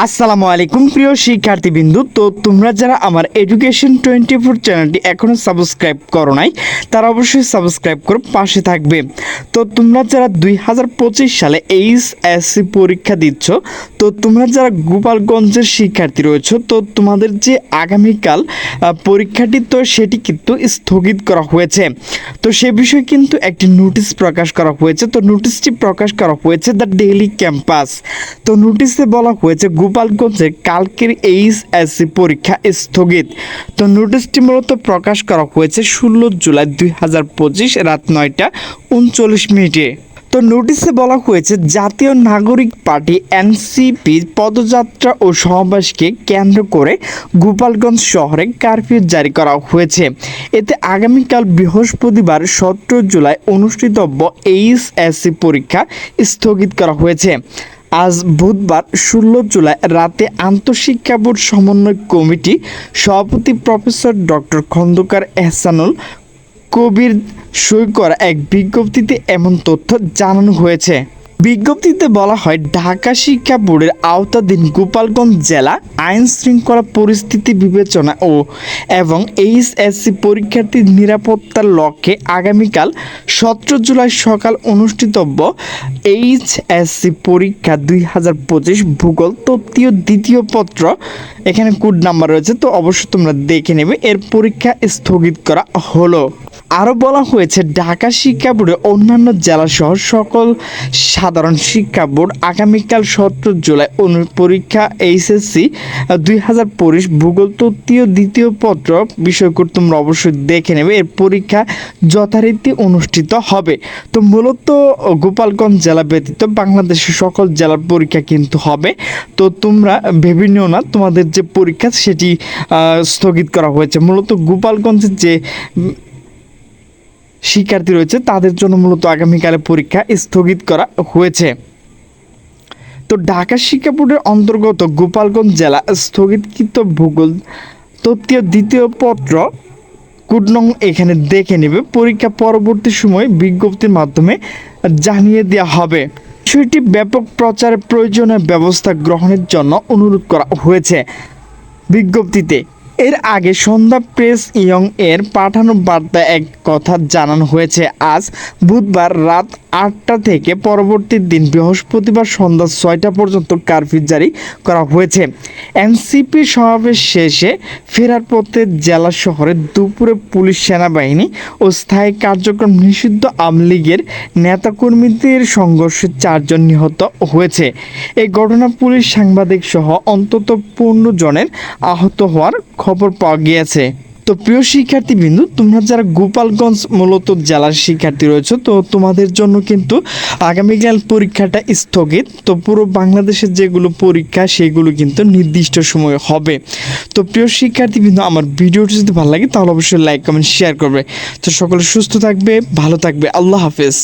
আসসালামু আলাইকুম, প্রিয় শিক্ষার্থীবৃন্দু। তো তোমরা যারা আমার এডুকেশন টোয়েন্টি ফোর চ্যানেলটি এখনও সাবস্ক্রাইব করো নাই, তারা অবশ্যই সাবস্ক্রাইব করে পাশে থাকবে। তো তোমরা যারা দুই হাজার পঁচিশ সালে এইচ এসসি পরীক্ষা দিচ্ছ, তো তোমরা যারা গোপালগঞ্জের শিক্ষার্থী রয়েছে, তো তোমাদের যে আগামীকাল পরীক্ষাটি, তো সেটি কিন্তু স্থগিত করা হয়েছে। তো সে বিষয়ে কিন্তু একটি নোটিশ প্রকাশ করা হয়েছে। তো নোটিশটি প্রকাশ করা হয়েছে দ্য ডেইলি ক্যাম্পাস। তো নোটিশে বলা হয়েছে গোপালগঞ্জে কালকের এইচ এসসি পরীক্ষা স্থগিত। তো নোটিশটি মূলত প্রকাশ করা হয়েছে ষোলো জুলাই দুই হাজার পঁচিশ রাত নয়টা উনচল্লিশ মিনিটে। তো নোটিশে বলা হয়েছে, জাতীয় নাগরিক পার্টি এনসিপি পদযাত্রা ও সমাবেশকে কেন্দ্র করে গোপালগঞ্জ শহরে কারফিউ জারি করা হয়েছে। এতে আগামীকাল বৃহস্পতিবার সতেরো জুলাই অনুষ্ঠিতব্য এইচএসসি পরীক্ষা স্থগিত করা হয়েছে। আজ বুধবার ষোলো জুলাই রাতে আন্তঃশিক্ষা বোর্ড সমন্বয় কমিটি সভাপতি প্রফেসর ডক্টর খন্দকার এহসানুল কবির সই করা এক বিজ্ঞপ্তিতে এমন তথ্য জানানো হয়েছে। বিজ্ঞপ্তিতে বলা হয়, ঢাকা শিক্ষা বোর্ডের আওতাধীন গোপালগঞ্জ জেলা আইন শৃঙ্খলা পরিস্থিতি বিবেচনা ও এবং এইচএসসি পরীক্ষার্থীর নিরাপত্তার লক্ষ্যে আগামীকাল সতেরো জুলাই সকাল অনুষ্ঠিতব্য এইচএসসি পরীক্ষা দুই হাজার পঁচিশ ভূগোল তত্ত্বীয় দ্বিতীয় পত্র। এখানে কোড নাম্বার রয়েছে, তো অবশ্যই তোমরা দেখে নেবে। এর পরীক্ষা স্থগিত করা হলো। আরও বলা হয়েছে, ঢাকা শিক্ষা বোর্ডে অন্যান্য জেলাসহ সকল সাধারণ শিক্ষা বোর্ড আগামীকাল সতেরো জুলাই পরীক্ষা এইচএসসি দুই হাজার পঁচিশ ভূগোল তত্ত্বীয় দ্বিতীয় পত্র বিষয়কর তোমরা অবশ্যই দেখে নেবে। এর পরীক্ষা যথারীতি অনুষ্ঠিত হবে। তো মূলত গোপালগঞ্জ জেলা ব্যতীত বাংলাদেশের সকল জেলার পরীক্ষা কিন্তু হবে। তো তোমরা ভেবে নিও না, তোমাদের যে পরীক্ষা সেটি স্থগিত করা হয়েছে। মূলত গোপালগঞ্জের যে শিক্ষার্থী রয়েছে, তাদের জন্য মূলত আগামীকালে পরীক্ষা স্থগিত করা হয়েছে। তো ঢাকা শিক্ষা বোর্ডের অন্তর্গত গোপালগঞ্জ জেলা স্থগিতকৃত ভূগোল তত্ত্বীয় দ্বিতীয় পত্র কুডনং এখানে দেখে নেবে। পরীক্ষা পরবর্তী সময় বিজ্ঞপ্তির মাধ্যমে জানিয়ে দেওয়া হবে। বিষয়টি ব্যাপক প্রচারের প্রয়োজনীয় ব্যবস্থা গ্রহণের জন্য অনুরোধ করা হয়েছে। বিজ্ঞপ্তিতে এর আগে সন্ধ্যা প্রেস ইয়ং এর পাঠানো বার্তা এক কথা জানানো হয়েছে। আজ বুধবার রাত আটটা থেকে পরবর্তী দিন বৃহস্পতিবার সন্ধ্যা ছয়টা পর্যন্ত কারফিউ জারি করা হয়েছে। এনসিপি সমাবেশ শেষে ফেরার পথে জেলা শহরে দুপুরে পুলিশ, সেনাবাহিনী ও স্থায়ী কার্যক্রম নিষিদ্ধ আওয়ামী লীগের নেতাকর্মীদের সংঘর্ষে চারজন নিহত হয়েছে। এই ঘটনা পুলিশ সাংবাদিক সহ অন্তত পনেরো জনের আহত হওয়ার খবর পাওয়া গিয়েছে। তো প্রিয় শিক্ষার্থীবৃন্দু, তোমরা যারা গোপালগঞ্জ মূলত জেলার শিক্ষার্থী রয়েছে, তো তোমাদের জন্য কিন্তু আগামীকাল পরীক্ষাটা স্থগিত। তো পুরো বাংলাদেশের যেগুলো পরীক্ষা, সেগুলো কিন্তু নির্দিষ্ট সময় হবে। তো প্রিয় শিক্ষার্থীবৃন্দ, আমার ভিডিওটি যদি ভালো লাগে, তাহলে অবশ্যই লাইক, কমেন্ট, শেয়ার করবে। তো সকলে সুস্থ থাকবে, ভালো থাকবে। আল্লাহ হাফেজ।